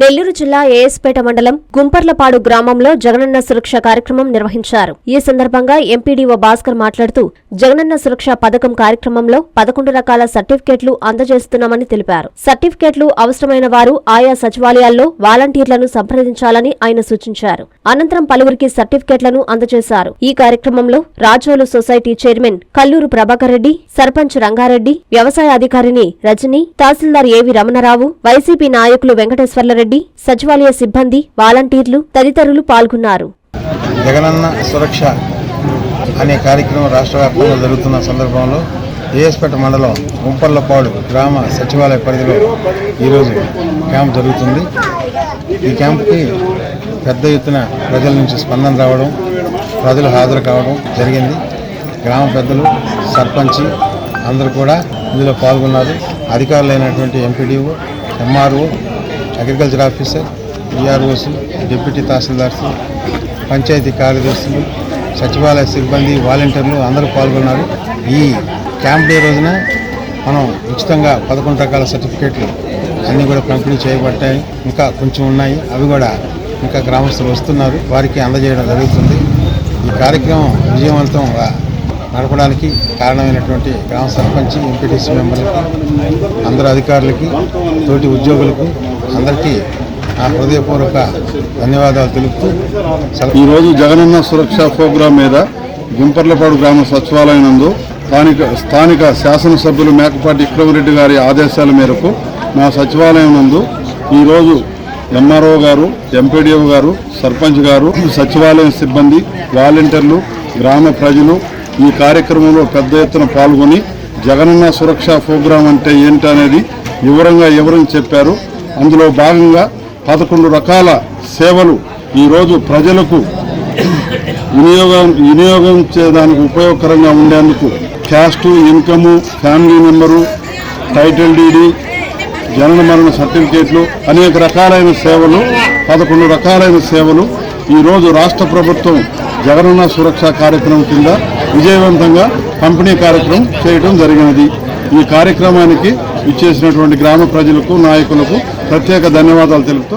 నెల్లూరు జిల్లా ఏఎస్పేట మండలం గుంపర్లపాడు గ్రామంలో జగనన్న సురక్ష కార్యక్రమం నిర్వహించారు. ఈ సందర్భంగా ఎంపీడీఓ భాస్కర్ మాట్లాడుతూ జగనన్న సురక్ష పథకం కార్యక్రమంలో పదకొండు రకాల సర్టిఫికెట్లు అందజేస్తున్నామని తెలిపారు. సర్టిఫికేట్లు అవసరమైన వారు ఆయా సచివాలయాల్లో వాలంటీర్లను సంప్రదించాలని ఆయన సూచించారు. అనంతరం పలువురికి సర్టిఫికేట్లను అందజేశారు. ఈ కార్యక్రమంలో రాజోలు సొసైటీ చైర్మన్ కల్లూరు ప్రభాకర్ రెడ్డి సర్పంచ్ రంగారెడ్డి వ్యవసాయ అధికారిని రజని తహసీల్దార్ ఏవి రమణరావు వైసీపీ నాయకులు వెంకటేశ్వర్లరెడ్డి రెడ్డి సచివాలయ సిబ్బంది వాలంటీర్లు తదితరులు పాల్గొన్నారు. జగనన్న సురక్ష అనే కార్యక్రమం రాష్ట్ర వ్యాప్తంగా జరుగుతున్న సందర్భంలో ఏఎస్పేట మండలం ఉంపర్లపాడు గ్రామ సచివాలయ పరిధిలో ఈరోజు క్యాంప్ జరుగుతుంది. ఈ క్యాంప్కి పెద్ద ఎత్తున ప్రజల నుంచి స్పందన రావడం ప్రజలు హాజరు కావడం జరిగింది. గ్రామ పెద్దలు సర్పంచి అందరూ కూడా ఇందులో పాల్గొన్నారు. అధికారులైనటువంటి ఎంపీడీఓ ఎంఆర్ఓ అగ్రికల్చర్ ఆఫీసర్ ఈఆర్ఓసి డిప్యూటీ తహసీల్దార్స్ పంచాయతీ కార్యదర్శులు సచివాలయ సిబ్బంది వాలంటీర్లు అందరూ పాల్గొన్నారు. ఈ క్యాంప్ డే రోజున మనం ఉచితంగా పదకొండు రకాల సర్టిఫికేట్లు అన్నీ కూడా పంపిణీ చేయబడ్డాయి. ఇంకా కొంచెం ఉన్నాయి. అవి కూడా ఇంకా గ్రామస్తులు వస్తున్నారు. వారికి అందజేయడం జరుగుతుంది. ఈ కార్యక్రమం విజయవంతంగా నడపడానికి కారణమైనటువంటి గ్రామ సర్పంచ్ ఎంపీటీసీ మెంబర్లకి అందరు అధికారులకి తోటి ఉద్యోగులకు అందరికీ ఆ హృదయపూర్వక ధన్యవాదాలు తెలుపుతూ ఈరోజు జగనన్న సురక్ష ప్రోగ్రాం మీద గుంపర్లపాడు గ్రామ సచివాలయం నందు స్థానిక స్థానిక శాసనసభ్యులు మేకపాటి విక్రమరెడ్డి గారి ఆదేశాల మేరకు మా సచివాలయం నందు ఈరోజు ఎంఆర్ఓ గారు ఎంపీడీఓ గారు సర్పంచ్ గారు సచివాలయం సిబ్బంది వాలంటీర్లు గ్రామ ప్రజలు ఈ కార్యక్రమంలో పెద్ద ఎత్తున పాల్గొని జగనన్న సురక్ష ప్రోగ్రాం అంటే ఏంటనేది వివరంగా వివరించి చెప్పారు అందులో భాగంగా పదకొండు రకాల సేవలు ఈరోజు ప్రజలకు వినియోగం వినియోగం చేయడానికి ఉపయోగకరంగా ఉండేందుకు caste income family member title deed జనన మరణ సర్టిఫికేట్లు అనేక రకాలైన సేవలు పదకొండు రకాలైన సేవలు ఈరోజు రాష్ట్ర ప్రభుత్వం జగనన్న సురక్ష కార్యక్రమం కింద విజయవంతంగా పంపిణీ కార్యక్రమం చేయడం జరిగినది. ఈ కార్యక్రమానికి ఇచ్చేసినటువంటి గ్రామ ప్రజలకు నాయకులకు ప్రత్యేక ధన్యవాదాలు తెలుపుతూ